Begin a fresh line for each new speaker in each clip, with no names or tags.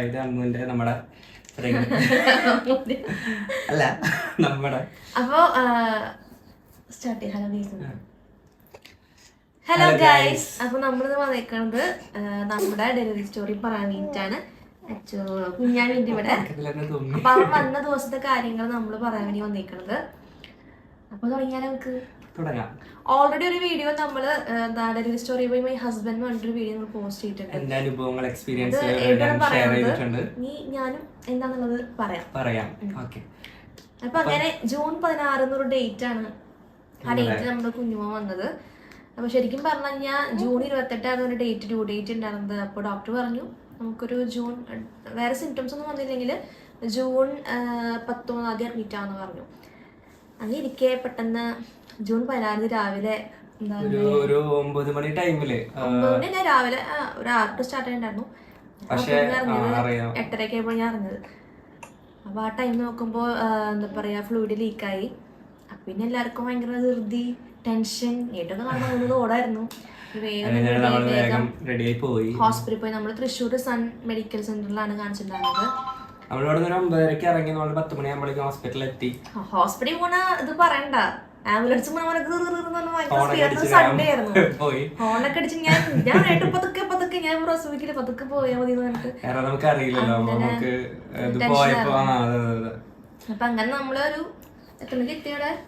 അതായത് അമ്മുവിന്റെ നമ്മുടെ അല്ല. നമ്മുടെ.
അപ്പോ സ്റ്റാർട്ട് ചെയ്യാം. ഹലോ ഗൈസ് അപ്പൊ നമ്മളിത് വന്നേക്കുന്നത് നമ്മുടെ ഡെലിവറി സ്റ്റോറി പറയാൻ വേണ്ടിയിട്ടാണ് അച്ചോ കുഞ്ഞാൻ വേണ്ടി ഇവിടെ അപ്പൊ അവൻ വന്ന ദിവസത്തെ കാര്യങ്ങൾ നമ്മൾ പറയാൻ വേണ്ടി വന്നേക്കുന്നത് അപ്പൊ തുടങ്ങിയാൽ നമുക്ക്?
തുടങ്ങാം.
ഓൾറെഡി ഒരു വീഡിയോ നമ്മൾ ഡെലിവറി സ്റ്റോറി പോയി മൈ ഹസ്ബൻഡ് പറഞ്ഞിട്ടൊരു വീഡിയോ നമ്മൾ പോസ്റ്റ് ചെയ്തിട്ടുണ്ട്.
എന്റെ അനുഭവങ്ങൾ എക്സ്പീരിയൻസ് ഞാൻ ഷെയർ ചെയ്തിട്ടുണ്ട്.
നീ ഞാനും എന്താന്നുള്ളത് പറയാം.
പറയാം. ഓക്കെ.
അപ്പൊ അങ്ങനെ ജൂൺ പതിനാറ് എന്നൊരു ഡേറ്റ് ആണ് ആ ഡേറ്റ് നമ്മുടെ കുഞ്ഞുമോ വന്നത്. അപ്പൊ ശരിക്കും പറഞ്ഞു കഴിഞ്ഞാൽ ജൂൺ ഇരുപത്തെട്ടായിരുന്നു ഒരു ഡേറ്റ് ഡ്യൂ ഡേറ്റ് ഉണ്ടായിരുന്നത്. അപ്പോൾ ഡോക്ടർ പറഞ്ഞു നമുക്കൊരു ജൂൺ വേറെ സിംറ്റംസ് ഒന്നും വന്നില്ലെങ്കിൽ ജൂൺ പത്തൊമ്പതാം തീയതി അഡ്മിറ്റ് ആണെന്ന് പറഞ്ഞു. അങ്ങനെ ഇരിക്കെ പെട്ടെന്ന് ജൂൺ പതിനാറിന് രാവിലെ
ഒരു ഒരു ഒമ്പത് മണി ടൈമിൽ
ഒമ്പതിന് ഞാൻ രാവിലെ ആ, ഒരു ആറ് സ്റ്റാർട്ട് ചെയ്യണ്ടായിരുന്നു.
പക്ഷേ, ആ, അറിയാം.
എട്ടരയ്ക്ക് ആയപ്പോൾ ഞാൻ അറിഞ്ഞത് അപ്പൊ ആ ടൈം നോക്കുമ്പോൾ എന്താ പറയാ ഫ്ലൂയിഡ് ലീക്കായി അപ്പൊ പിന്നെ എല്ലാവർക്കും ഭയങ്കര ധൃതി ടെൻഷൻ ഏറ്റവും കാണുന്നത് ഓടായിരുന്നു. വേഗം
അങ്ങനെ നമ്മൾ വേഗം റെഡിയായി പോയി.
ഹോസ്പിറ്റലിൽ പോയി. നമ്മൾ തൃശ്ശൂർ സൺ മെഡിക്കൽ സെന്ററിലാണ് കാണിച്ചിട്ടുണ്ടായിരുന്നത്.
നിന്ന് ഒരു ഒമ്പതരക്ക് ഇറങ്ങി നമ്മൾ പത്ത് മണിയാകുമ്പോഴേക്കും ഹോസ്പിറ്റലിൽ എത്തി
ഹോസ്പിറ്റലിൽ പോണ ഇത് പറയണ്ട. ആംബുലൻസ് സൺഡേ ആയിരുന്നു. ഹോണൊക്കെ അടിച്ച് ഞാൻ ഞാൻ പതുക്കെ പതുക്കെ ഞാൻ പ്രസവിക്കില്ല പതുക്കെ പോയാൽ മതി
നമുക്ക് അറിയില്ലല്ലോ അപ്പൊ നമുക്ക്
അങ്ങനെ നമ്മളൊരു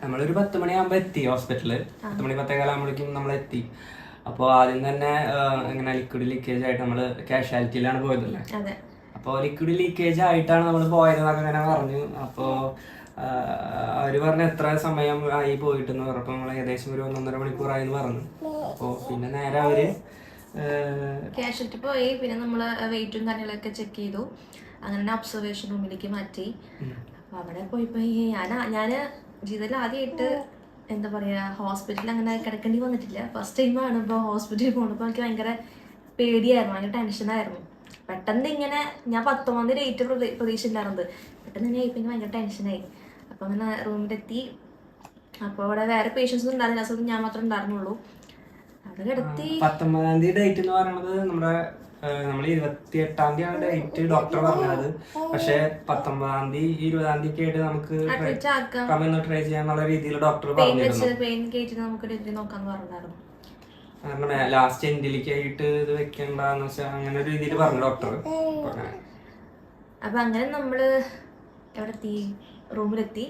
നമ്മളൊരു പത്ത് മണിയാകുമ്പോ എത്തി ഹോസ്പിറ്റലിൽ പത്ത് മണി പത്തേകാലാകുമ്പോഴേക്കും നമ്മൾ എത്തി. അപ്പോൾ ആദ്യം തന്നെ ഇങ്ങനെ ലിക്വിഡ് ലീക്കേജ് ആയിട്ട് നമ്മൾ കാഷ്വാലിറ്റിയിലാണ് പോയതല്ലേ? അപ്പോൾ ലിക്വിഡ് ലീക്കേജ് ആയിട്ടാണ് നമ്മൾ പോയതെന്നൊക്കെ അങ്ങനെ പറഞ്ഞു. അപ്പോൾ അവർ പറഞ്ഞു എത്ര സമയം ആയി പോയിട്ടെന്ന് പറഞ്ഞപ്പോൾ നമ്മൾ ഏകദേശം ഒരു ഒന്നൊന്നര മണിക്കൂറായി എന്ന് പറഞ്ഞു. അപ്പോൾ പിന്നെ നേരെ അവർ ആ,
പോയി. പിന്നെ നമ്മൾ വെയിറ്റും കാര്യങ്ങളൊക്കെ ചെക്ക് ചെയ്തു. അങ്ങനെ ഒബ്സർവേഷൻ റൂമിലേക്ക് മാറ്റി. അപ്പൊ അവിടെ പോയിപ്പോ ഞാൻ ഞാൻ ജീവിതത്തിൽ ആദ്യമായിട്ട് എന്താ പറയാ ഹോസ്പിറ്റലിൽ അങ്ങനെ കിടക്കേണ്ടി വന്നിട്ടില്ല. ഫസ്റ്റ് ടൈമാണ് ഇപ്പോൾ ഹോസ്പിറ്റലിൽ പോകുന്നപ്പോൾ എനിക്ക് ഭയങ്കര പേടിയായിരുന്നു. ഭയങ്കര ടെൻഷനായിരുന്നു പെട്ടെന്ന് ഇങ്ങനെ ഞാൻ പത്തൊമ്പത് ഡേറ്റ് ഡേറ്റ് പ്രതീക്ഷ ഉണ്ടായിരുന്നത് പെട്ടെന്ന് തന്നെ ആയിപ്പോ ഭയങ്കര ടെൻഷനായി അപ്പോൾ അങ്ങനെ റൂമിലെത്തി അപ്പോൾ അവിടെ വേറെ പേഷ്യൻസ് ഉണ്ടായിരുന്നില്ല. അസുഖം ഞാൻ മാത്രമേ ഉണ്ടായിരുന്നുള്ളൂ. അവിടെ കിടത്തി.
പത്തൊമ്പതാം തീയതി ഡേറ്റ് എന്ന് പറയുന്നത് നമ്മുടെ നമ്മൾ ഇരുപത്തി എട്ടാം തീയതിയാണ് ഡേറ്റ് ഡോക്ടർ പറഞ്ഞത്. പക്ഷെ പത്തൊമ്പതാം തീയതി ഇരുപതാം തീയതി ആയിട്ട് നമുക്ക് ട്രൈ ചെയ്യാന്നുള്ള രീതിയിൽ ഡോക്ടർ
പറഞ്ഞു പെയിൻ കേട്ടിട്ട് നമുക്ക് ഡിഗ്രി നോക്കാന്ന് പറഞ്ഞിട്ടുണ്ടായിരുന്നു.
കാരണം ലാസ്റ്റ് എൻഡിലേക്ക് ആയിട്ട് ഇത് വെക്കണ്ടെന്ന് വെച്ചാൽ അങ്ങനെ ഒരു രീതിയിൽ പറഞ്ഞു ഡോക്ടർ
അപ്പൊ അങ്ങനെ നമ്മൾ എവിടെ എത്തി റൂമിലെത്തി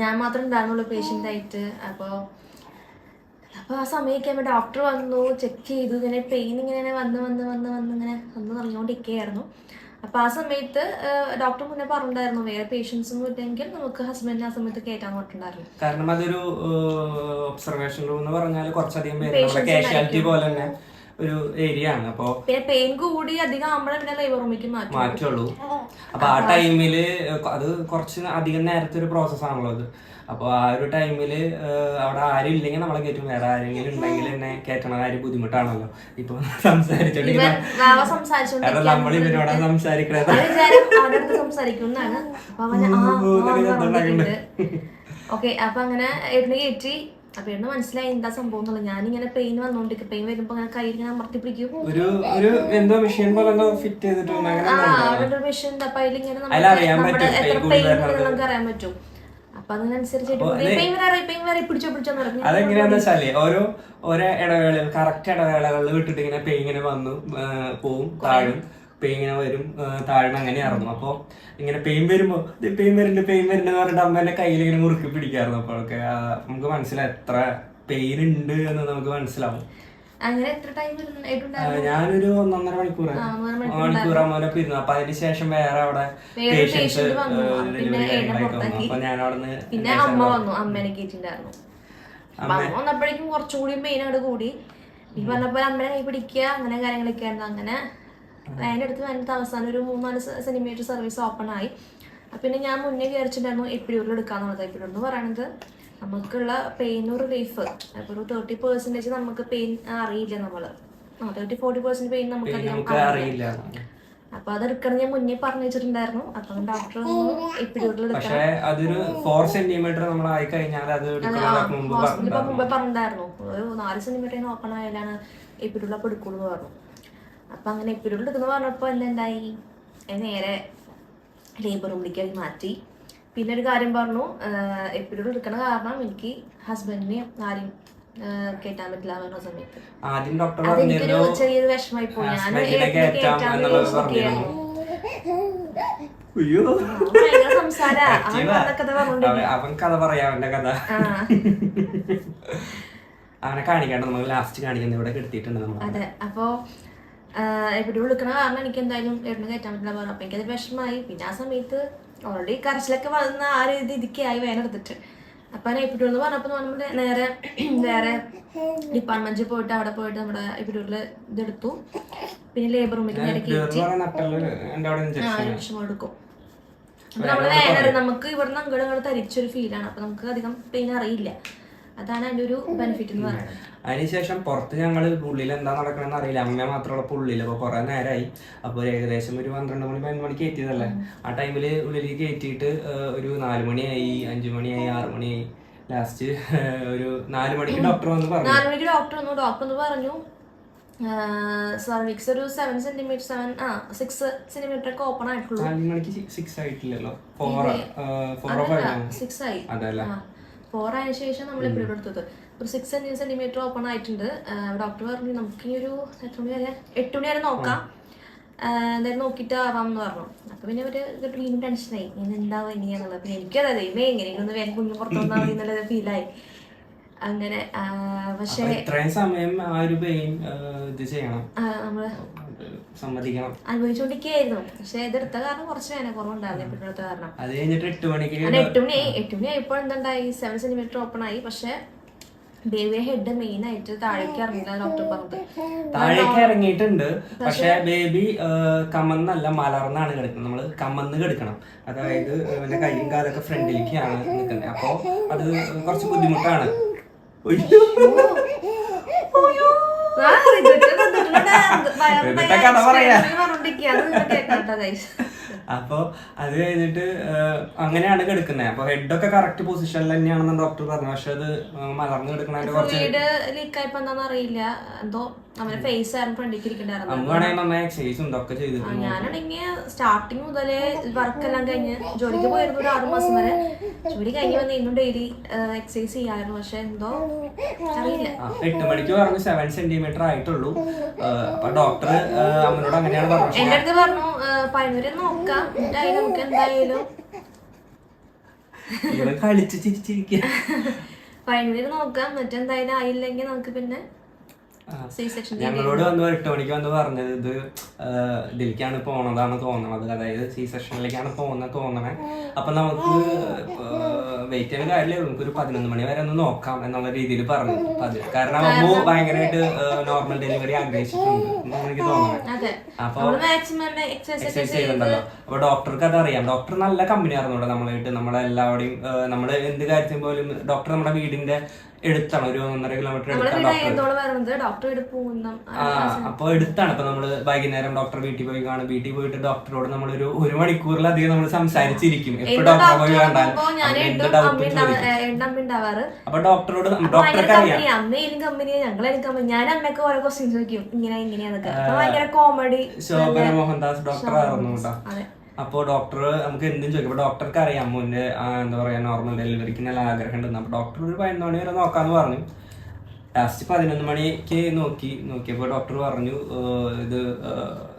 ഞാൻ മാത്രം ഉണ്ടായിരുന്നുള്ളൂ പേഷ്യന്റ് ആയിട്ട്. അപ്പോൾ അപ്പോൾ ആ സമയമൊക്കെ ആകുമ്പോൾ ഡോക്ടർ വന്നു ചെക്ക് ചെയ്തു. ഇങ്ങനെ പെയിൻ ഇങ്ങനെ വന്ന് വന്ന് വന്ന് വന്ന് ഇങ്ങനെ വന്ന് തുടങ്ങിക്കൊണ്ടിരിക്കുകയായിരുന്നു അപ്പോൾ ആ സമയത്ത് ഡോക്ടർ മുന്നേ പറഞ്ഞിട്ടുണ്ടായിരുന്നു വേറെ പേഷ്യൻസും ഇല്ലെങ്കിൽ നമുക്ക് ഹസ്ബൻഡിനെ ആ സമയത്ത് കയറ്റാൻ പറഞ്ഞിട്ടുണ്ടായിരുന്നു.
കാരണം അതൊരു ഒബ്സർവേഷൻ റൂം എന്ന് പറഞ്ഞാൽ കുറച്ചധികം പേര് കാഷ്വാലിറ്റി പോലെ തന്നെ. ഒരു ഏരിയ ആണ് അപ്പോൾ
പിന്നെ പെയിൻ കൂടി അധികം ആകുമ്പോഴേ പിന്നെ ലൈവർ റൂമിലേക്ക് മാറ്റും
മാറ്റുള്ളൂ. അപ്പൊ ആ ടൈമിൽ അത് കുറച്ച് അധികം നേരത്തെ ഒരു പ്രോസസ് ആണല്ലോ അത്. അപ്പൊ ആ ഒരു ടൈമിൽ അവിടെ ആരും ഇല്ലെങ്കിൽ നമ്മളെ കയറ്റും വേറെ ആരെങ്കിലും ഉണ്ടെങ്കിൽ എന്നെ കയറ്റണ കാര്യം ബുദ്ധിമുട്ടാണല്ലോ. ഇപ്പൊ സംസാരിച്ചോണ്ടിരിക്കും നമ്മൾ ഇവരോട് സംസാരിക്കണത്.
സംസാരിക്കുന്നതാണ് ഓക്കെ അപ്പൊ അങ്ങനെ എഴുന്ന് കയറ്റി അപ്പൊ എഴുന്ന് മനസ്സിലായി എന്താ സംഭവം എന്നുള്ളത്. ഞാനിങ്ങനെ പെയിൻ വന്നോണ്ടിരിക്കും പെയിൻ വരുമ്പോ അങ്ങനെ കയ്യിൽ ഇങ്ങനെ അമർത്തി പിടിക്കും
ഒരു ഒരു എന്തോ മെഷീൻ പോലെ ഫിറ്റ് ചെയ്തിട്ടുണ്ട്
അവിടെ ഒരു മെഷീൻ ഉണ്ട്. അപ്പൊ അതിലിങ്ങനെ നമ്മുടെ എത്ര പെയിൻ. നമുക്ക് അറിയാൻ പറ്റും.
ഓരോ ഓരോ ഇടവേളകൾ കറക്റ്റ് ഇടവേളകളിൽ വിട്ടിട്ട് ഇങ്ങനെ പെയിൻ ഇങ്ങനെ വന്നു പോവും താഴും. പെയിൻ ഇങ്ങനെ വരും ആ, അങ്ങനെ ആയിരുന്നു അപ്പൊ ഇങ്ങനെ പെയിൻ വരുമ്പോ പെയിൻ വരുന്നുണ്ട് പെയിൻ വരുന്നുണ്ട് എന്ന് അമ്മ അമ്മേന്റെ കയ്യിൽ ഇങ്ങനെ മുറുക്കി പിടിക്കാറുണ്ട് അപ്പോഴൊക്കെ നമുക്ക് മനസ്സിലായി എത്ര പെയിൻ ഉണ്ട് എന്ന് നമുക്ക് മനസ്സിലാവും.
അങ്ങനെ എത്ര ടൈം
ഞാനൊരു ഒന്നൊന്നര മണിക്കൂർ
മണിക്കൂർ
അമ്മേനൊപ്പം ഇരുന്നു അപ്പൊ അതിന് ശേഷം വേറെ അവിടെ പേഷ്യൻസ് അപ്പൊ ഞാൻ അവിടെ
പിന്നെ അമ്മ വന്നു അമ്മേനെ കയറ്റിണ്ടായിരുന്നു. അമ്മ വന്നപ്പോഴേക്കും കുറച്ചുകൂടി പെയിൻ അവിടെ കൂടി. ഈ അമ്മനെ കൈ പിടിക്കുക അങ്ങനെ കാര്യങ്ങളൊക്കെ ആയിരുന്നു. അങ്ങനെ അതിന്റെ അടുത്ത് അതിന്റെ അവസാനം ഒരു മൂന്നാൽ സെന്റിമീറ്റർ സർവീസ് ഓപ്പൺ ആയി. അപ്പൊ പിന്നെ ഞാൻ മുന്നേ വിചാരിച്ചിട്ടുണ്ടായിരുന്നു എപ്പിഡ്യൂറിൽ എടുക്കാന്നുള്ളത്. എപ്പിഡ്യൂർ എന്ന് പറയുന്നത് നമുക്കുള്ള പെയിൻ റിലീഫ് അപ്പോൾ ഒരു തേർട്ടി പെർസെന്റേജ് നമുക്ക് പെയിൻ അറിയില്ല നമ്മൾ തേർട്ടി ഫോർട്ടി പെർസെന്റ് പെയിൻ നമുക്ക് അധികം
അറിയില്ല.
അപ്പൊ അത് എടുക്കണം ഞാൻ മുന്നേ പറഞ്ഞു വെച്ചിട്ടുണ്ടായിരുന്നു അപ്പൊ ഡോക്ടർ എപ്പിഡ്യൂറിൽ
പക്ഷെ അതൊരു ഫോർ സെന്റിമീറ്റർ നമ്മൾ ആയി കഴിഞ്ഞാൽ അത് മുമ്പ് പറഞ്ഞിട്ടുണ്ടായിരുന്നു.
ഒരു നാല് സെന്റിമീറ്റർ ഓപ്പൺ ആയാലാണ് എപ്പിഡുള്ള എടുക്കുള്ളൂ പറഞ്ഞു. അപ്പൊ അങ്ങനെ എപ്പിഡുള്ള എടുക്കുന്ന പറഞ്ഞപ്പോ എന്തുണ്ടായി? എന്നെ നേരെ ലേബർ റൂമിലേക്ക് മാറ്റി. പിന്നെ ഒരു കാര്യം പറഞ്ഞു എപ്പോഴും എടുക്കണ കാരണം എനിക്ക് ഹസ്ബൻഡിനെ ആരും കേട്ടാൻ പറ്റില്ല എന്ന് പറഞ്ഞ സമയത്ത്.
ആദ്യം ഡോക്ടർ
അതെനിക്കൊരു ചെറിയൊരു വിഷമായി പോയി. ഞാൻ അവൻ കഥ
അവൻ കഥ പറയാ അവന്റെ കഥ.
ആ.
അവനെ കാണിക്കാണ്ട് നമ്മൾ ലാസ്റ്റ് കാണിക്കുന്ന ഇവിടെ കിടത്തിയിട്ടുണ്ട് നമ്മൾ
അതെ അപ്പോ എപ്പോഴും വിളിക്കണ കാരണം എനിക്ക് എന്തായാലും എവിടെ കയറ്റാൻ പറ്റില്ല പറഞ്ഞു. അപ്പൊ എനിക്കത് വിഷമമായി പിന്നെ ആ സമയത്ത് ഓൾറെഡി കരച്ചിലൊക്കെ വന്ന ആ രീതി രീതിക്ക് ആയി വേന എടുത്തിട്ട്. അപ്പൊ എപ്പിഡൂൾ എന്ന് പറഞ്ഞപ്പോൾ നമ്മൾ നേരെ വേറെ ഡിപ്പാർട്ട്മെന്റിൽ പോയിട്ട് അവിടെ പോയിട്ട് നമ്മുടെ എപ്പിഡൂളിൽ ഇതെടുത്തു പിന്നെ ലേബർ റൂമിലേക്ക് നേരെ കയറ്റി.
ഇഞ്ചക്ഷൻ
എടുക്കും. അപ്പൊ നമ്മൾ വേനറി നമുക്ക് ഇവിടുന്ന് അങ്ങോട്ട് അങ്ങോട്ട് തരിച്ചൊരു ഫീലാണ് അപ്പൊ നമുക്ക് അധികം പെയിൻ അറിയില്ല. അതാണ് അതിന്റെ ഒരു ബെനിഫിറ്റ് എന്ന് പറയുന്നത്.
അതിനുശേഷം പുറത്ത് ഞങ്ങൾ ഉള്ളിൽ എന്താ നടക്കണമെന്ന് അറിയില്ല. അമ്മ മാത്രമുള്ള ഉള്ളിൽ അപ്പോൾ കുറേ നേരമായി അപ്പോൾ ഏകദേശം ഒരു പന്ത്രണ്ട് മണി പതിനൊന്ന് മണിക്ക് എത്തിയതല്ലേ? ആ ടൈമിൽ ഉള്ളിലേക്ക് കയറ്റിയിട്ട് ഒരു നാല് മണിയായി അഞ്ചു മണിയായി ആറ് മണിയായി. ലാസ്റ്റ് ഒരു നാല് മണിക്ക് ഡോക്ടർ വന്ന് പറഞ്ഞു.
നാല് മണിക്ക് ഡോക്ടർ വന്നു. ഡോക്ടർ ഒന്ന് പറഞ്ഞു സർവിക്സ് ഒരു സെവൻ സെന്റിമീറ്റർ സെവൻ ആ സിക്സ് സെന്റിമീറ്റർ ഒക്കെ ഓപ്പൺ ആയിട്ടുള്ളൂ.
നാല് മണിക്ക് സിക്സ് ആയിട്ടില്ലല്ലോ? ഫോർ ഫോർ
സിക്സ് ആയി.
അതല്ല.
ഫോർ ആയ ശേഷം നമ്മൾ എപ്പോഴും എടുത്തത്. ഒരു സിക്സ് സെന്റിമീറ്റർ ഓപ്പൺ ആയിട്ടുണ്ട്. ഡോക്ടർ പറഞ്ഞു നമുക്ക് ഈ ഒരു എത്ര മണി വരെ? എട്ട് മണി വരെ നോക്കാം. എന്തായാലും നോക്കിയിട്ട് ആവാം എന്ന് പറഞ്ഞു. അപ്പൊ പിന്നെ ഒരു വീണ്ടും ടെൻഷനായി ഇങ്ങനെ ഇനി ഇനിയാന്നുള്ളത് പിന്നെ എനിക്കത് ദൈവം എങ്ങനെയെങ്കിലും ഒന്ന് വേഗം കുഞ്ഞു പുറത്തു വന്നാൽ മതി എന്നുള്ളത് ഫീലായി അങ്ങനെ പക്ഷേ
ഇത്രയും സമയം ആ ഒരു പെയിൻ ഇത് ചെയ്യണം. നമ്മൾ സമ്മതിക്കണം.
അനുഭവിച്ചുകൊണ്ടിരിക്കുകയായിരുന്നു പക്ഷെ ഇതെടുത്ത കാരണം കുറച്ച് വേന കുറവുണ്ടായിരുന്നു കാരണം.
അത് കഴിഞ്ഞിട്ട് എട്ട് മണിക്ക്
അങ്ങനെ എട്ട് മണി എട്ട് മണി ആയപ്പോൾ എന്തുണ്ടായി? സെവൻ സെന്റിമീറ്റർ ഓപ്പൺ ആയി. പക്ഷെ ബേബിയുടെ ഹെഡ് മെയിൻ ആയിട്ട് താഴേക്ക് ഇറങ്ങില്ല ഡോക്ടർ പറഞ്ഞത്
താഴേക്ക് ഇറങ്ങിയിട്ടുണ്ട്. പക്ഷെ ബേബി കമന്നല്ല മലർന്നാണ് കിടക്കുന്നത്. നമ്മൾ കമന്ന് കിടക്കണം. അതായത് അവന്റെ കൈയും കാലൊക്കെ ഫ്രണ്ടിലേക്കാണ് നിൽക്കുന്നത്. അപ്പോ അത് കുറച്ച് ബുദ്ധിമുട്ടാണ്. കഥ പറയാ.
പറഞ്ഞോണ്ടിരിക്കുക. അത്
കഴിഞ്ഞിട്ട് അങ്ങനെയാണ് കിടക്കുന്നത് അപ്പൊ ഹെഡൊക്കെ കറക്റ്റ് പൊസിഷനിൽ തന്നെയാണെന്ന് ഡോക്ടർ പറഞ്ഞു. പക്ഷെ അത് മലർന്നു കിടക്കണതിന്റെ കുറച്ച്
അറിയില്ല. എന്തോ ഫേസ്
എക്സസൈസും ഇതൊക്കെ ചെയ്തിട്ടുണ്ട്
ഞാനാണെങ്കിൽ സ്റ്റാർട്ടിങ് മുതലേ വർക്കെല്ലാം കഴിഞ്ഞ് ജോലിക്ക് പോയിരുന്നു ഒരു ആറു മാസം വരെ. ജോലി കഴിഞ്ഞ് വന്ന് ഇന്നും ഡെയിലി എക്സസൈസ് ചെയ്യായിരുന്നു. പക്ഷെ എന്തോ അറിയില്ല.
എട്ട് മണിക്ക് പറഞ്ഞു സെവൻ സെന്റിമീറ്റർ ആയിട്ടുള്ളൂ. അപ്പൊ ഡോക്ടർ അമ്മനോട് അങ്ങനെയാണ് പറഞ്ഞത്.
എന്റെ അടുത്ത് പറഞ്ഞു പതിനൊരു നോക്കാം. അതിന് നമുക്ക് എന്തായാലും
ഇവൻ കളിച്ച് ചിരിച്ചിരിക്കുക
വൈകുന്നേരം നോക്കാം. മറ്റെന്തായാലും ആയില്ലെങ്കിൽ നമുക്ക് പിന്നെ
ഞങ്ങളോട് വന്ന് എട്ട് മണിക്ക് വന്ന് പറഞ്ഞത് ഇത് ഇതിലേക്കാണ് പോണതാണ് തോന്നണത്. അതായത് സി സെക്ഷനിലേക്കാണ് പോകുന്ന തോന്നണേ. അപ്പൊ നമുക്ക് വെയിറ്റ് ചെയ്യുന്ന കാര്യമില്ല. നമുക്ക് ഒരു പതിനൊന്ന് മണി വരെ ഒന്ന് നോക്കാം എന്നുള്ള രീതിയിൽ പറഞ്ഞു. കാരണം അമ്മ ഭയങ്കരമായിട്ട് നോർമൽ ഡെലിവറി ആഗ്രഹിച്ചിട്ടുണ്ട്. എനിക്ക്
അതെ
അപ്പൊ
എക്സസൈസ്
ചെയ്യുന്നുണ്ടല്ലോ അപ്പൊ ഡോക്ടർക്ക് അത് അറിയാം ഡോക്ടർ നല്ല കമ്പനി ആയിരുന്നു നമ്മളായിട്ട്. നമ്മളെല്ലാവരുടെയും നമ്മുടെ എന്ത് കാര്യത്തിൽ പോലും ഡോക്ടർ നമ്മുടെ വീടിന്റെ എടുത്താണ്. ഒരു ഒന്നര കിലോമീറ്റർ എടുത്താണ് അപ്പൊ എടുത്താണ്. ഇപ്പൊ നമ്മൾ വൈകുന്നേരം ഡോക്ടർ വീട്ടിൽ പോയി കാണും. വീട്ടിൽ പോയിട്ട് ഡോക്ടറോട് നമ്മൾ ഒരു ഒരു മണിക്കൂറിലധികം നമ്മൾ സംസാരിച്ചിരിക്കും. എപ്പോ ഡോക്ടറെ പോയി കണ്ടാൽ
അപ്പൊ
ഡോക്ടറോട്
ഡോക്ടറെ
ഡോക്ടർക്ക് അറിയാം ശോഭന മോഹൻദാസ് ഡോക്ടർ ആയിരുന്നു കേട്ടോ. അപ്പോൾ ഡോക്ടർ നമുക്ക് എന്തും ചോദിക്കും. അപ്പോൾ ഡോക്ടർക്ക് അറിയാം മുന്നേ എന്താ പറയുക നോർമൽ ഡെലിവറിക്ക് നല്ല ആഗ്രഹം ഉണ്ടെന്ന് അപ്പോൾ ഡോക്ടർ ഒരു പതിനൊന്ന് മണി വരെ നോക്കാമെന്ന് പറഞ്ഞു. ലാസ്റ്റ് പതിനൊന്ന് മണിക്ക് നോക്കി നോക്കിയപ്പോൾ ഡോക്ടർ പറഞ്ഞു ഇത്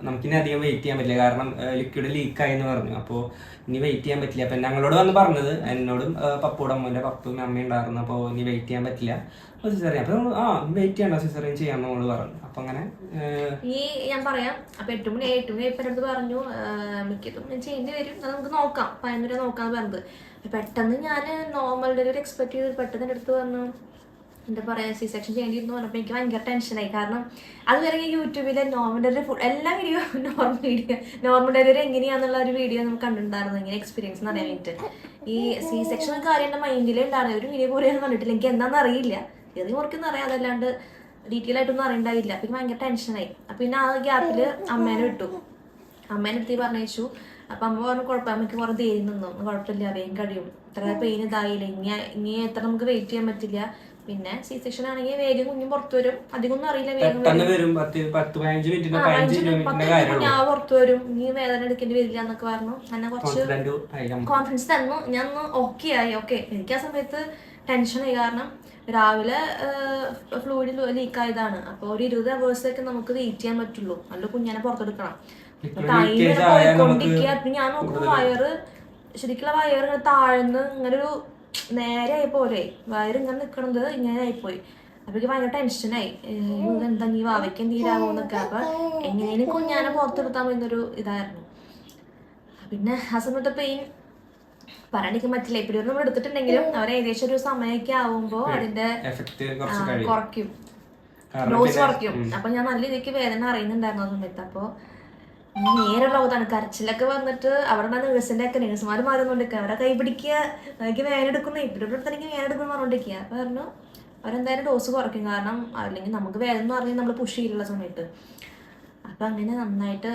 നമുക്കിനി അധികം വെയിറ്റ് ചെയ്യാൻ പറ്റില്ല. കാരണം ലിക്വിഡ് ലീക്കായി എന്ന് പറഞ്ഞു. അപ്പോൾ ഇനി വെയിറ്റ് ചെയ്യാൻ പറ്റില്ല. അപ്പം ഞങ്ങളോട് വന്ന് പറഞ്ഞത് എന്നോടും അമ്മൂന്റെ പപ്പും അമ്മയും ഉണ്ടായിരുന്നു. അപ്പോൾ ഇനി വെയിറ്റ് ചെയ്യാൻ പറ്റില്ല. അപ്പോൾ സിസറിയൻ അപ്പോൾ ആ വെയിറ്റ് ചെയ്യണ്ട സിസറിയൻ ചെയ്യാമെന്ന് നമ്മൾ പറഞ്ഞു. അപ്പോൾ അങ്ങനെ
ഈ ഞാൻ പറയാം. അപ്പം എട്ട് മണി എട്ട് മണി ആയപ്പോ അടുത്ത് പറഞ്ഞു "ആ, മിക്കതും ഞാൻ ചെയ്യേണ്ടി വരും. അത് നമുക്ക് നോക്കാം. പതിനൊരു നോക്കാന്ന് പറഞ്ഞത്. അപ്പൊ പെട്ടെന്ന് ഞാൻ നോർമൽ ഡെലിവറി എക്സ്പെക്ട് ചെയ്ത്. പെട്ടെന്ന് എടുത്ത് വന്നു എന്താ പറയാ സി സെക്ഷൻ ചെയ്യേണ്ടിയിരുന്നു പറഞ്ഞപ്പോൾ എനിക്ക് ഭയങ്കര ടെൻഷനായി കാരണം അതുവരെ യൂട്യൂബിലെ നോർമൽ ഡെലിവറി ഫുൾ എല്ലാ video normal video normal delivery എങ്ങനെയാന്നുള്ള ഒരു വീഡിയോ നമുക്ക് കണ്ടിട്ടുണ്ടായിരുന്നു. ഇങ്ങനെ എക്സ്പീരിയൻസ് എന്ന് പറയാൻ വേണ്ടിയിട്ട് ഈ സി സെക്ഷൻ കാര്യം എന്റെ മൈൻഡിൽ ഉണ്ടായിരുന്നു ഒരു വീഡിയോ പോലും കണ്ടിട്ടില്ല. എനിക്ക് എന്താണെന്ന് അറിയില്ല. ചെറിയ മുറിക്കൊന്നും അറിയാതല്ലാണ്ട് ഡീറ്റെയിൽ ആയിട്ടൊന്നും അറിയണ്ടായില്ല. എനിക്ക് ഭയങ്കര ടെൻഷനായി അപ്പം പിന്നെ ആ ഗ്യാപ്പിൽ അമ്മേനെ വിട്ടു. അമ്മേനെ അടുത്ത് പറഞ്ഞു അപ്പം അമ്മ പറഞ്ഞു കുഴപ്പം അമ്മയ്ക്ക് കുറേ ധൈര്യം നിന്നു. കുഴപ്പമില്ല. വേഗം കഴിയും. ഇത്ര പെയിൻ ഇതായില്ല. ഇനി ഇനി എത്ര നമുക്ക് വെയിറ്റ് ചെയ്യാൻ പറ്റില്ല. പിന്നെ സി സെക്ഷൻ ആണെങ്കിൽ വേഗം കുഞ്ഞും പുറത്തു വരും. അധികം ഒന്നും അറിയില്ല വേഗം
വരും.
ഞാൻ പുറത്തു വരും. നീ വേദന എടുക്കേണ്ടി വരില്ല എന്നൊക്കെ പറഞ്ഞു. എന്നെ കുറച്ച് കോൺഫിഡൻസ് തന്നു. ഞാൻ ഒന്ന് ഓക്കെ ആയി. ഓക്കെ എനിക്ക് ആ സമയത്ത് ടെൻഷനായി കാരണം രാവിലെ ഫ്ലൂയിഡ് ലീക്ക് ആയതാണ്. അപ്പൊ ഒരു ഇരുപത് അവേഴ്സൊക്കെ നമുക്ക് വെയിറ്റ് ചെയ്യാൻ പറ്റുള്ളൂ. നല്ല കുഞ്ഞിനെ പുറത്തെടുക്കണം.
ഇപ്പൊ
ടൈം
leakage
പോയിക്കൊണ്ടിരിക്കുക ഞാൻ നോക്കുമ്പോൾ വയറ് ശരിക്കുള്ള വയറ് താഴ്ന്ന് ഇങ്ങനെ ഒരു നേരെ പോലെ വയറ് ഇങ്ങനെ നിൽക്കണത് ഇങ്ങനെ ആയിപ്പോയി അപ്പൊ എനിക്ക് ഭയങ്കര ടെൻഷനായി. എന്താ നീ വാവയ്ക്ക് തീരാവോന്നൊക്കെ അപ്പൊ എങ്ങനെയും കുഞ്ഞാനെ പുറത്തെടുത്താൽ മതിന്നൊരു ഇതായിരുന്നു. പിന്നെ ആ സമയത്ത് പെയിൻ പറയാണ്ടിരിക്കാൻ പറ്റില്ല. ഇപ്പോഴും നമ്മൾ എടുത്തിട്ടുണ്ടെങ്കിലും അവർ ഏകദേശം ഒരു സമയമൊക്കെ ആവുമ്പോൾ അതിന്റെ കുറയ്ക്കും. ഡോസ് കുറയ്ക്കും. അപ്പൊ ഞാൻ നല്ല രീതിക്ക് വേദന അറിയുന്നുണ്ടായിരുന്നു ആ സമയത്ത്. അപ്പൊ നേരെ ലോകത്താണ് കരച്ചിലൊക്കെ വന്നിട്ട് അവിടെ നേഴ്സിന്റെ ഒക്കെ നേഴ്സുമാർ മാറുന്നുണ്ടിരിക്കുക അവരെ കൈ പിടിക്കുക. എനിക്ക് വേനെടുക്കുന്ന ഇപ്പോഴും എനിക്ക് വേനെടുക്കുന്ന പറഞ്ഞോണ്ടിരിക്കുക. അപ്പൊ പറഞ്ഞു അവരെന്തായാലും ഡോസ് കുറയ്ക്കും. കാരണം അല്ലെങ്കിൽ നമുക്ക് വേദന എന്ന് പറഞ്ഞാൽ നമ്മൾ പുഷ് ചെയ്യില്ല സമയത്ത്. അപ്പൊ അങ്ങനെ നന്നായിട്ട്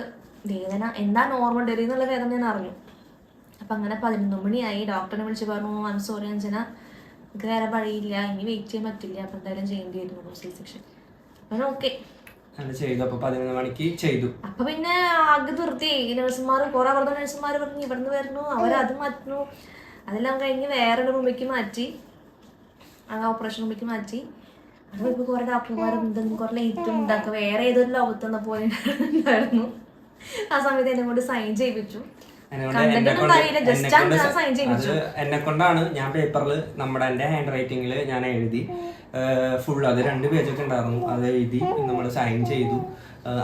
വേദന എന്താ നോർമൽ ഡെലിവറി എന്നുള്ള വേദന ഞാൻ അറിഞ്ഞു. അപ്പൊ അങ്ങനെ പതിനൊന്ന് മണിയായി. ഡോക്ടറിനെ വിളിച്ച് പറഞ്ഞു ഐം സോറി അഞ്ചന എനിക്ക് വേറെ വഴിയില്ല. ഇനി വെയിറ്റ് ചെയ്യാൻ പറ്റില്ല. അപ്പൊ എന്തായാലും ചെയ്യേണ്ടി വരുന്നു. സി സെക്ഷൻ അപ്പം ഓക്കെ
അത് ചെയ്തു. അപ്പൊ പതിനൊന്ന് മണിക്ക് ചെയ്തു.
അപ്പൊ പിന്നെ ആകെ നിർത്തി. നഴ്സുമാർ കുറെ അവിടുത്തെ നഴ്സുമാർ പറഞ്ഞു ഇവിടുന്ന് വരുന്നു. അവരത് മാറ്റുന്നു. അതെല്ലാം കഴിഞ്ഞ് വേറെ റൂമിലേക്ക് മാറ്റി. ആ ഓപ്പറേഷൻ റൂമിലേക്ക് മാറ്റി. അപ്പോൾ ഇപ്പൊ കൊറേ ഡോക്ടർമാർ എന്തെങ്കിലും കുറെ ലേറ്റും ഉണ്ടാക്കുക വേറെ ഏതൊരു ലോകത്തുന്ന പോലെ ആ സമയത്ത് എന്നെ കൊണ്ട് സൈൻ ചെയ്യിപ്പിച്ചു.
എന്നെ കൊണ്ടാണ് ഞാൻ പേപ്പറിൽ നമ്മുടെ എന്റെ ഹാൻഡ് റൈറ്റിംഗിൽ ഞാൻ എഴുതി ഫുൾ അത് രണ്ട് പേജൊക്കെ ഉണ്ടായിരുന്നു. അത് എഴുതി നമ്മൾ സൈൻ ചെയ്തു.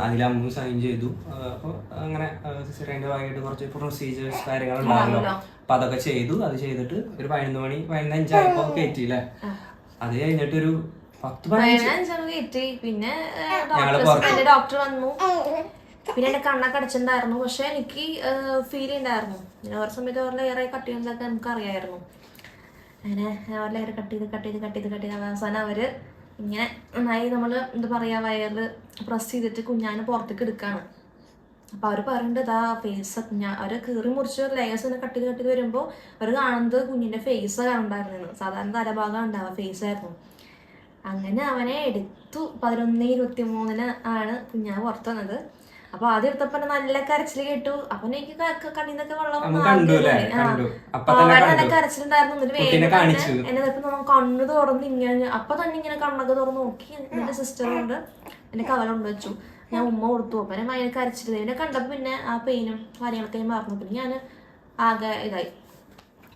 അതിൽ അമ്മു സൈൻ ചെയ്തു. അപ്പോൾ അങ്ങനെ സിസ്റ്ററിന്റെ ഭാഗമായിട്ട് കുറച്ച് പ്രൊസീജിയേഴ്സ് കാര്യങ്ങളുണ്ടാണല്ലോ അപ്പൊ അതൊക്കെ ചെയ്തു. അത് ചെയ്തിട്ട് ഒരു പതിനൊന്ന് മണി പതിനഞ്ചായപ്പോ കയറ്റി കയറ്റിയില്ലേ അത് കഴിഞ്ഞിട്ട് ഒരു പത്ത് പതിനഞ്ച്
പതിനഞ്ചാണ് കയറ്റി. പിന്നെ ഞങ്ങൾ എന്റെ ഡോക്ടർ വന്നു. പിന്നെ എന്റെ കണ്ണൊക്കെ അടച്ചിട്ടുണ്ടായിരുന്നു. പക്ഷെ എനിക്ക് ഫീൽ ഉണ്ടായിരുന്നു പിന്നെ ഓരോ സമയത്ത് ഓരോ ലെയറായി കട്ട് ചെയ്യുന്നതൊക്കെ നമുക്ക് അറിയായിരുന്നു അങ്ങനെ ഓരോ ലെയർ കട്ട് ചെയ്ത് കട്ട് ചെയ്ത് കട്ട് ചെയ്ത് കട്ട് ചെയ്ത് അവസാനം അവർ ഇങ്ങനെ നന്നായി നമ്മൾ എന്താ പറയാ വയറിൽ പ്രസ് ചെയ്തിട്ട് കുഞ്ഞാനെ പുറത്തേക്ക് എടുക്കാണ്. അപ്പൊ അവർ പറയുന്നുണ്ട് ഇതാ ഫേസ് ഞാൻ അവർ കീറി മുറിച്ച് ലെയേഴ്സ് ഇങ്ങനെ കട്ട് ചെയ്ത് കട്ട് ചെയ്ത് വരുമ്പോ അവർ കാണുന്നത് കുഞ്ഞിന്റെ ഫേസ് കാണണ്ടായിരുന്നു സാധാരണ തലഭാഗം ഉണ്ടാവുക ഫേസ് ആയിരുന്നു. അങ്ങനെ അവനെ എടുത്തു. പതിനൊന്ന് ഇരുപത്തി മൂന്നിന് ആണ് കുഞ്ഞാൻ പുറത്തു വന്നത്. അപ്പൊ ആദ്യം എടുത്തപ്പോ നല്ല കരച്ചിൽ കേട്ടു. അപ്പൊ എനിക്ക് കണ്ണിന്നൊക്കെ വെള്ളം കരച്ചിലുണ്ടായിരുന്നു. എന്നിട്ട് വേഗം
കാണിച്ചു.
എന്നെ നമ്മൾ കണ്ണു തുറന്ന് ഇങ്ങനെ അപ്പൊ തന്നെ ഇങ്ങനെ കണ്ണൊക്കെ തുറന്ന് നോക്കി. എന്റെ സിസ്റ്റർ കൊണ്ട് എന്റെ കവല കൊണ്ട് വെച്ചു. ഞാൻ ഉമ്മ കൊടുത്തു. അപ്പൊ ഭയങ്കര കരച്ചിട്ട് എന്നെ കണ്ടപ്പോ പിന്നെ ആ പെയിനും കാര്യങ്ങളൊക്കെ ഞാൻ മറന്നു. പിന്നെ ഞാൻ ആകെ ഇതായി.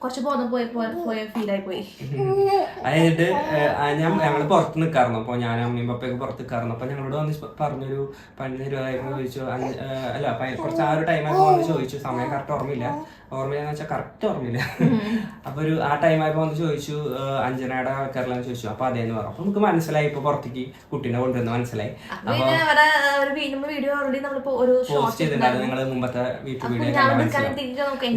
കുറച്ച് ബോധം പോയ പോയ ഫീലായി പോയി.
അത് കഴിഞ്ഞിട്ട് ഏഹ്, ആ ഞാൻ ഞങ്ങൾ പുറത്ത് നിൽക്കാറുണ്ട് അപ്പോൾ ഞാൻ അമ്മയും പപ്പയൊക്കെ പുറത്ത് നിൽക്കാറുണ്ട് അപ്പോൾ ഞങ്ങളോട് വന്ന് പറഞ്ഞൊരു പതിനൊന്ന് രൂപയായിരുന്നു ചോദിച്ചു. അല്ല കുറച്ച് ആ ഒരു ടൈമായപ്പോൾ വന്ന് ചോദിച്ചു. സമയം കറക്റ്റ് ഓർമ്മയില്ല. ഓർമ്മയില്ലെന്ന് വെച്ചാൽ കറക്റ്റ് ഓർമ്മയില്ല. അപ്പോൾ ഒരു ആ ടൈമായപ്പോൾ വന്ന് ചോദിച്ചു അഞ്ജനയുടെ ആൾക്കാരെല്ലാം ചോദിച്ചു. അപ്പോൾ അതേന്ന് പറഞ്ഞു. അപ്പോൾ നമുക്ക് മനസ്സിലായി ഇപ്പോൾ പുറത്തേക്ക് കുട്ടീനെ കൊണ്ടുവന്ന് മനസ്സിലായി.
അപ്പോൾ വീഡിയോ ഓൾറെഡി ഒരു
പോസ്റ്റ് ചെയ്തിട്ടുണ്ടായിരുന്നു. നിങ്ങൾ മുമ്പത്തെ വീട്ടു വീഡിയോ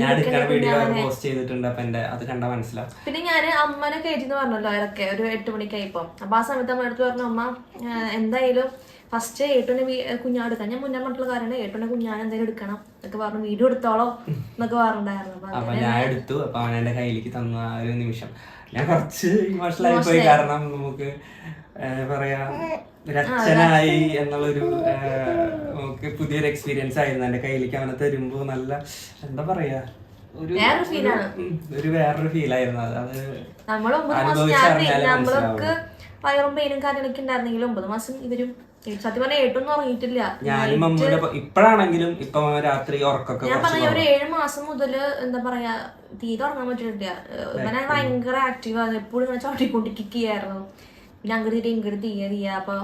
ഞാൻ
എടുക്കുന്ന വീഡിയോ പോസ്റ്റ് ചെയ്തിട്ടുണ്ട്. അപ്പം എന്റെ അത് കണ്ടാ മനസ്സിലാവും.
പിന്നെ ഞാൻ അമ്മനെ കയറ്റിന്ന് പറഞ്ഞല്ലോ അവരൊക്കെ ഒരു എട്ട് മണിക്കായിപ്പോ. അപ്പൊ ആ സമയത്ത് അമ്മ അടുത്ത് പറഞ്ഞു അമ്മ എന്തായാലും ഫസ്റ്റ് ഏട്ടനെ കുഞ്ഞാൻ എടുക്കാൻ ഞാൻ മുന്നേ പറഞ്ഞിട്ടുള്ള കാര്യമാണ് ഏട്ടനെ കുഞ്ഞാൻ എന്തായാലും എടുക്കണം എന്നൊക്കെ പറഞ്ഞു വീഡിയോ എടുത്തോളോ എന്നൊക്കെ പറഞ്ഞിട്ടുണ്ടായിരുന്നു. അപ്പൊ
ഞാൻ എടുത്തു അപ്പൊ അവൻ എന്റെ കയ്യിലേക്ക് തന്ന ആ ഒരു നിമിഷം. ഞാൻ കുറച്ച് ഇമോഷണൽ ആയി പോയി. കാരണം നമുക്ക് പറയാ ായി എന്നുള്ളൊരു നമുക്ക് പുതിയൊരു എക്സ്പീരിയൻസ് ആയിരുന്നു എന്റെ കയ്യിലേക്ക് അവനെ തരുമ്പോ. നല്ല എന്താ പറയാ
വേറൊരു ഫീലാണ്.
ഒരു വേറൊരു ഫീൽ ആയിരുന്നു അത്
നമ്മൾ ഒമ്പത് മാസം ഞാൻ നമ്മൾക്ക് വയറും പെയിനും കാര്യങ്ങളൊക്കെ ഉണ്ടായിരുന്നെങ്കിലും ഒമ്പത് മാസം ഇവരും സത്യം പറഞ്ഞാൽ ഏട്ടൊന്നും ഉറങ്ങിയിട്ടില്ല.
ഞാനും മമ്മൂടെ ഇപ്പഴാണെങ്കിലും ഇപ്പൊ രാത്രി ഉറക്കൊക്കെ
ഞാൻ പറഞ്ഞ ഒരു ഏഴ് മാസം മുതൽ എന്താ പറയാ തീരെ ഉറങ്ങാൻ പറ്റില്ല ഇവനെ ഭയങ്കര ആക്റ്റീവ് ആണ്. എപ്പോഴും ഇങ്ങനെ ചവിട്ടിക്കൂട്ടി കിക്ക് ചെയ്യായിരുന്നു പിന്നെ അങ്ങോട്ട് തീരെ ഇങ്ങോട്ട് തീയ തീയ അപ്പൊ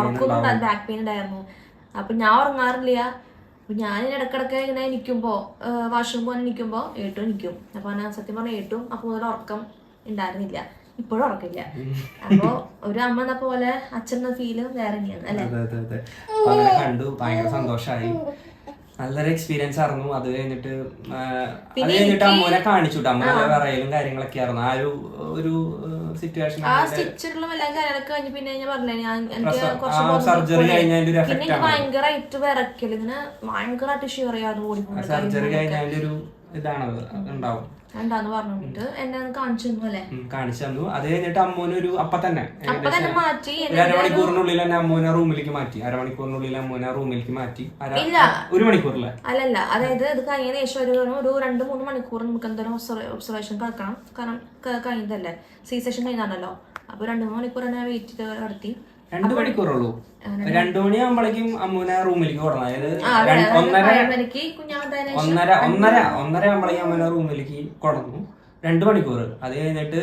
ഉറക്കൊന്നും ബാക്ക് പെയിൻ ഉണ്ടായിരുന്നു. അപ്പൊ ഞാൻ ഉറങ്ങാറില്ല. അപ്പൊ ഞാൻ ഇടക്കിടക്ക് ഇങ്ങനെ നിൽക്കുമ്പോൾ വാഷ്റൂം പോകാൻ നിൽക്കുമ്പോൾ ഏട്ടും നിൽക്കും അപ്പൊ ഞാൻ സത്യം പറഞ്ഞ ഏട്ടും അപ്പൊ മുതൽ ഉറക്കം ഉണ്ടായിരുന്നില്ല ഇപ്പോഴും ഉറക്കില്ല അപ്പൊ ഒരു അമ്മ എന്ന പോലെ അച്ഛൻ ഫീൽ വേറെ തന്നെയാണ് അല്ലേ?
കണ്ടു. ഭയങ്കര സന്തോഷമായി നല്ലൊരു എക്സ്പീരിയൻസ് ആയിരുന്നു. അത് കഴിഞ്ഞിട്ട് അത് കഴിഞ്ഞിട്ട് അമ്മൂനെ കാണിച്ചു ട്ടോ. പറയലും കാര്യങ്ങളൊക്കെ ആയിരുന്നു. ആ ഒരു ഒരു സിറ്റുവേഷൻ
ആ സ്റ്റിച്ചിട്ടുള്ള എല്ലാ കാര്യങ്ങളൊക്കെ കഴിഞ്ഞ് പിന്നെ ഞാൻ ഞാൻ എനിക്ക്
സർജറി കഴിഞ്ഞതിന്റെ ഒരു എഫക്റ്റ്
ഭയങ്കരമായിട്ട് വിറക്കൽ ഇങ്ങനെ ഭയങ്കരമായിട്ട് ഷിവറിയായിരുന്നു ഓടിപ്പോകുന്നത്
സർജറി കഴിഞ്ഞതിന്റെ ഒരു ഇതാണത് ഉണ്ടാവും.
എന്താന്ന് പറഞ്ഞിട്ട് എന്നെ ഒന്ന് കാണിച്ചു തന്നു അല്ലേ?
ഉം, കാണിച്ചു തന്നു. അത് കഴിഞ്ഞിട്ട് അമ്മൂന് ഒരു അപ്പ തന്നെ
മാറ്റി
അരമണിക്കൂറിനുള്ളിൽ തന്നെ അമ്മോനെ റൂമിലേക്ക് മാറ്റി. അരമണിക്കൂറിനുള്ളിൽ അമ്മോനെ റൂമിലേക്ക് മാറ്റി.
ഇല്ല.
ഒരു മണിക്കൂറിലെ.
അല്ലല്ല അതായത് ഇത് കഴിഞ്ഞ ശേഷം ഒരു ഒരു രണ്ട് മൂന്ന് മണിക്കൂർ നമുക്ക് എന്തായാലും ഒബ്സർവേഷൻ കിടക്കണം കാരണം കഴിഞ്ഞതല്ലേ? സി സെഷൻ കഴിഞ്ഞാണല്ലോ അപ്പൊ രണ്ട് മൂന്ന് മണിക്കൂർ തന്നെ വെയിറ്റ് ചെയ്ത് നടത്തി.
രണ്ടു മണിക്കൂറുള്ളൂ. രണ്ടു മണിയാകുമ്പോഴേക്കും അമ്മൂനെ റൂമിലേക്ക് ഓടണം അതായത് ഒന്നര ഒന്നര ഒന്നര ഒന്നര ആകുമ്പോഴേക്കും അമ്മൂനെ റൂമിലേക്ക് കൊടന്നു. രണ്ടു മണിക്കൂർ അത് കഴിഞ്ഞിട്ട്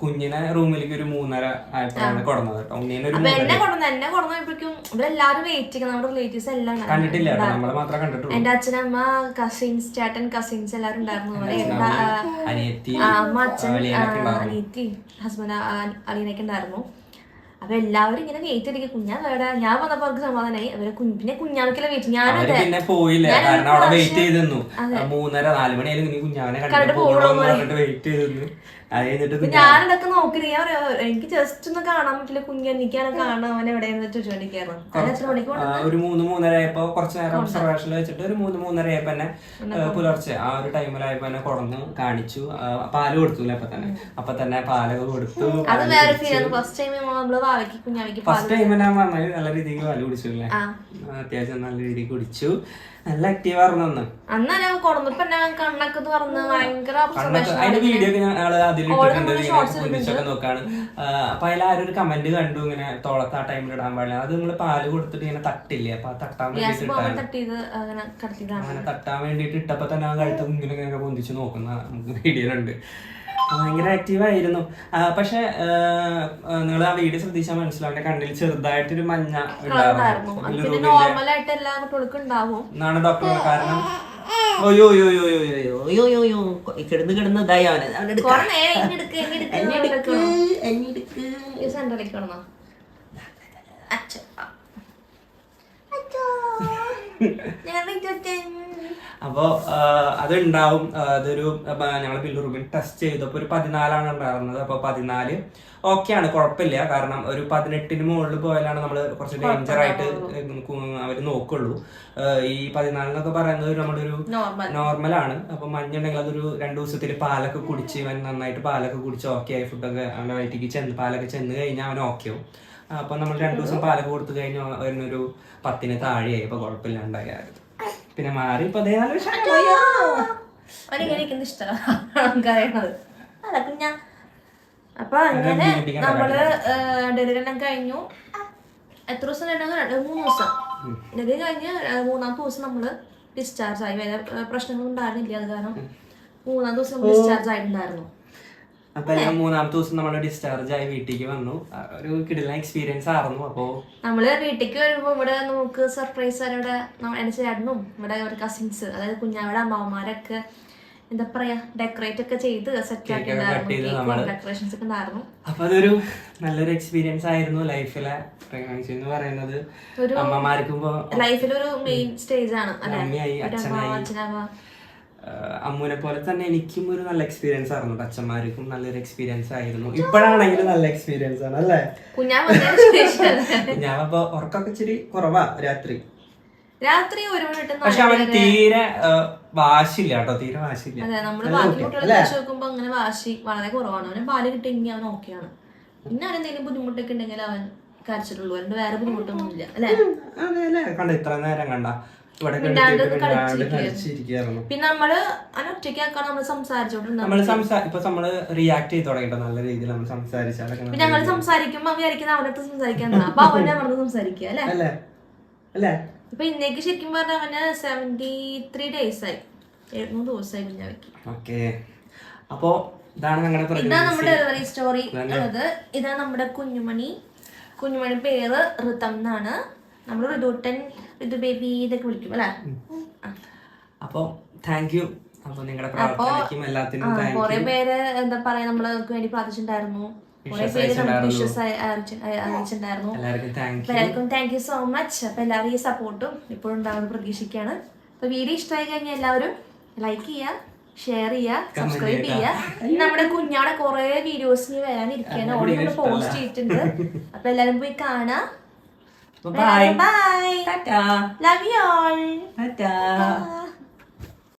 കുഞ്ഞിനെ റൂമിലേക്ക് ഒരു മൂന്നര ആയപ്പോഴാണ് കൊടന്നത് കേട്ടോ. ഉണ്ണീനെ ഒരു കണ്ടിട്ടില്ല നമ്മളെ മാത്രമേ
എന്റെ അച്ഛനമ്മ കസിൻസ് ചേട്ടൻ കസിൻസ് എല്ലാരും ഉണ്ടായിരുന്നു.
അനിയത്തി
ഹസ്ബൻഡ് അലീനൊക്കെ ഉണ്ടായിരുന്നു. അപ്പൊ എല്ലാവരും ഇങ്ങനെ വെയിറ്റ് ചെയ്തിരിക്കും കുഞ്ഞാ വേടെ. ഞാൻ വന്നപ്പോ അവർക്ക് സമാധാനമായി അവരെ കുഞ്ഞ് പിന്നെ കുഞ്ഞാവയ്ക്കല്ല വെയിറ്റ് ഞാനും
പിന്നെ പോയില്ല. കാരണം അവിടെ വെയിറ്റ് ചെയ്തു മൂന്നര നാല് മണി ആയാലും കുഞ്ഞാവനെ കണ്ടിട്ട് പോകണമെന്ന് പറഞ്ഞിട്ട് വെയിറ്റ് ചെയ്ത് അത് കഴിഞ്ഞിട്ട്
ഞാനിതൊക്കെ നോക്കി ഞാൻ എനിക്ക് ജസ്റ്റ് ഒന്ന് കാണാൻ പറ്റില്ല. കുഞ്ഞ് എനിക്കാണ് കാണാൻ അവൻ എവിടെയെന്ന്
ആ, ഒരു മൂന്ന് മൂന്നര ആയപ്പോ കുറച്ച് നേരം ഒബ്സർവേഷനിൽ വെച്ചിട്ട് ഒരു മൂന്ന് മൂന്നര ആയപ്പോ തന്നെ പുലർച്ചെ ആ ഒരു ടൈമിലായപ്പോ തന്നെ കൊടന്ന് കാണിച്ചു. പാൽ കൊടുത്തു അപ്പൊ തന്നെ? അപ്പൊ തന്നെ പാലൊക്കെ കൊടുത്തു.
ഫസ്റ്റ് ടൈം
ഞാൻ പറഞ്ഞത് നല്ല രീതിക്ക് പാൽ കുടിച്ചു അല്ലേ അത്യാവശ്യം നല്ല രീതിക്ക് കുടിച്ചു. നല്ല ആക്റ്റീവ് ആയിരുന്നു അന്ന്.
കണ്ണൊക്കെ തുറന്ന് ഭയങ്കര
അതിന്റെ വീഡിയോ ഒക്കെ നോക്കാണ്. അപ്പൊ അതിൽ ആരും ഒരു കമന്റ് കണ്ടു ഇങ്ങനെ തോളത്ത് ആ ടൈമിൽ ഇടാൻ പാടില്ല. അത് നിങ്ങൾ പാൽ കൊടുത്തിട്ട് ഇങ്ങനെ തട്ടില്ലേ? അപ്പൊ തട്ടാൻ വേണ്ടിട്ട്
അങ്ങനെ
തട്ടാൻ വേണ്ടിട്ട് ഇട്ടപ്പോ തന്നെ ആ കഴുത്ത് ഇങ്ങനെ ഇങ്ങനെ പൊന്തിച്ച് നോക്കുന്ന വീഡിയോ വീഡിയോയിലുണ്ട് ഭയങ്കര ആക്റ്റീവായിരുന്നു പക്ഷെ നിങ്ങൾ ആ വീഡിയോ ശ്രദ്ധിച്ചാൽ മനസ്സിലാവും. കണ്ണിൽ ചെറുതായിട്ടൊരു മഞ്ഞ എന്നാണ് ഡോക്ടർ കാരണം കിടന്ന് കിടന്ന് ഇതായി അവനെ. എന്നെ എടുക്ക് എന്നെ എടുക്ക്.
സെന്ററിലേക്ക് കിടന്നോ
അപ്പോ അതുണ്ടാവും. അതൊരു ഞങ്ങൾ ബില്ലുറുബിൻ ടെസ്റ്റ് ചെയ്തപ്പോൾ ഒരു പതിനാലാണ് ഉണ്ടായിരുന്നത്. അപ്പോൾ പതിനാല് ആണ്. കുഴപ്പമില്ല. കാരണം ഒരു പതിനെട്ടിന് മുകളിൽ പോയാലാണ് നമ്മൾ കുറച്ച് ഡേഞ്ചർ ആയിട്ട് അവർ നോക്കുള്ളൂ. ഈ പതിനാലിനൊക്കെ പറയുന്നത്
നമ്മളൊരു
ആണ്. അപ്പൊ മഞ്ഞുണ്ടെങ്കിൽ അതൊരു രണ്ടു ദിവസത്തിൽ പാലൊക്കെ കുടിച്ച് ഇവൻ നന്നായിട്ട് പാലൊക്കെ കുടിച്ച് ഓക്കെ ആയി. ഫുഡൊക്കെ അവന്റെ വയറ്റിക്ക് ചെന്ന് പാലൊക്കെ ചെന്ന് കഴിഞ്ഞാൽ അവൻ ഓക്കെ ആവും. അപ്പൊ നമ്മൾ രണ്ടു ദിവസം പാലൊക്കെ കൊടുത്തു കഴിഞ്ഞാൽ വരുന്നൊരു പത്തിന് താഴെയായി. അപ്പൊ കുഴപ്പമില്ലാണ്ടായത്. പിന്നെ മാറി ഇപ്പൊ അതേ നല്ല
ഇരിക്കുന്നത് ഇഷ്ടമാണ് അപ്പൊ അങ്ങനെ നമ്മൾ ഡെലിവറി എല്ലാം കഴിഞ്ഞു. എത്ര ദിവസം കഴിഞ്ഞു രണ്ട് മൂന്ന് ദിവസം. ഡെലിവറി കഴിഞ്ഞ് മൂന്നാമത്തെ ദിവസം നമ്മൾ ഡിസ്ചാർജ് ആയി. വേറെ പ്രശ്നങ്ങൾ ഉണ്ടായിരുന്നില്ല അത് കാരണം. മൂന്നാം ദിവസം ഡിസ്ചാർജ് ആയിട്ടുണ്ടായിരുന്നു.
അപ്പൊ എല്ലാം മൂന്നാമത്തെ ദിവസം നമ്മൾ ഡിസ്ചാർജ് ആയി വീട്ടിലേക്ക് വന്നു. ഒരു കിടിലൻ എക്സ്പീരിയൻസ് ആയിരുന്നു. അപ്പോ
നമ്മൾ വീട്ടിലേക്ക് വരുമ്പോ ഇവിടെ നമുക്ക് സർപ്രൈസ് ഇവിടെ എന്റെ ചേട്ടനും ഇവിടെ ഒരു കസിൻസ് അതായത് കുഞ്ഞാവിടെ അമ്മാവന്മാരൊക്കെ എന്താ പറയാ ഡെക്കറേറ്റ് ഒക്കെ ചെയ്ത് സെറ്റ് ആക്കിയിട്ടുണ്ടായിരുന്നു ഡെക്കറേഷൻസ് ഒക്കെ ഉണ്ടായിരുന്നു.
അപ്പൊ അതൊരു നല്ലൊരു എക്സ്പീരിയൻസ് ആയിരുന്നു ലൈഫിലെ. പ്രഗ്നൻസി എന്ന് പറയുന്നത്
ഒരു
അമ്മമാർക്കുമ്പോ
ലൈഫിലൊരു മെയിൻ സ്റ്റേജ് ആണ് അച്ഛനാവാ
ആഹ് അമ്മൂനെ പോലെ തന്നെ എനിക്കും ഒരു നല്ല എക്സ്പീരിയൻസ് ആയിരുന്നു. അച്ഛന്മാർക്കും നല്ലൊരു എക്സ്പീരിയൻസ് ആയിരുന്നു. ഇപ്പോഴാണെങ്കിലും നല്ല എക്സ്പീരിയൻസ് ആണ് അല്ലേ? ഞാൻ അപ്പൊ ഉറക്കൊക്കെ ഇച്ചിരി കുറവാ രാത്രി.
രാത്രി ഒരു മണി
പക്ഷെ അവന് തീരെ വാശില്ല കേട്ടോ തീരെ വാശില്ല
അതെ നമ്മൾ ബാക്കി കുട്ടികളെ വെച്ച് നോക്കുമ്പോ അങ്ങനെ വാശി വളരെ കുറവാണ്. അവന് പാൽ കിട്ടിയെങ്കിൽ അവൻ ഓക്കെയാണ്. പിന്നെ അവൻ എന്തെങ്കിലും ബുദ്ധിമുട്ടൊക്കെ ഉണ്ടെങ്കിൽ അവൻ കരച്ചിട്ടുള്ളൂ അവന്റെ വേറെ ബുദ്ധിമുട്ടൊന്നും ഇല്ല അല്ലെ
അതെ അല്ലേ? കണ്ട ഇത്ര നേരം കണ്ട?
പിന്നെ നമ്മൾ അനൊറ്റയ്ക്കാക്കാൻ നമ്മൾ സംസാരിച്ചോണ്ടിരുന്നത്
നമ്മൾ സംസാ ഇപ്പൊ നമ്മൾ റിയാക്ട് ചെയ്ത് തുടങ്ങിട്ടോ നല്ല രീതിയിൽ നമ്മൾ സംസാരിച്ചാലൊക്കെ
പിന്നെ ഞങ്ങൾ സംസാരിക്കുമ്പോ വിചാരിക്കുന്ന അവനടുത്ത് സംസാരിക്കാൻ അപ്പൊ അവനെ അവിടെ സംസാരിക്കുക അല്ലേ?
അല്ലേ?
ഇപ്പൊ ഇന്നേക്ക് ശരിക്കും പറഞ്ഞ അവന് സെവന്റി ത്രീ ഡേയ്സ് ആയി. എഴുന്നൂറ് ദിവസമായി കുഞ്ഞാവയ്ക്ക്
ഓക്കെ. അപ്പോ ഇതാണ് ഞങ്ങളുടെ
ഇതാണ് നമ്മുടെ ഡെലിവറി സ്റ്റോറി ഉള്ളത് ഇതാണ് നമ്മുടെ കുഞ്ഞുമണി. കുഞ്ഞുമണി പേര് ഋതം എന്നാണ്. നമ്മൾ ഋതുട്ടൻ ഋതു ബേബി ഇതൊക്കെ വിളിക്കും അല്ലേ?
അപ്പൊ താങ്ക് യു അപ്പോൾ നിങ്ങളുടെ പ്രാർത്ഥനയ്ക്കും എല്ലാത്തിനും താങ്ക്
കുറേ പേര് എന്താ പറയാ നമ്മൾക്ക് വേണ്ടി പ്രാർത്ഥിച്ചിട്ടുണ്ടായിരുന്നു.
എല്ലാവർക്കും താങ്ക്
യു സോ മച്ച് അപ്പൊ എല്ലാവരും ഈ സപ്പോർട്ടും ഇപ്പോഴും ഉണ്ടാവുന്ന പ്രതീക്ഷിക്കുകയാണ്. അപ്പൊ വീഡിയോ ഇഷ്ടമായി കഴിഞ്ഞാൽ എല്ലാവരും ലൈക്ക് ചെയ്യുക ഷെയർ ചെയ്യുക സബ്സ്ക്രൈബ് ചെയ്യുക. നമ്മുടെ കുഞ്ഞാടെ കുറെ വീഡിയോസ് വരാനിരിക്കുകയാണ്. ഓൾറെഡി പോസ്റ്റ് ചെയ്തിട്ടുണ്ട്. അപ്പൊ എല്ലാവരും പോയി കാണാം
Bye-bye.
Bye-bye.
Love
you all. Bye
bye.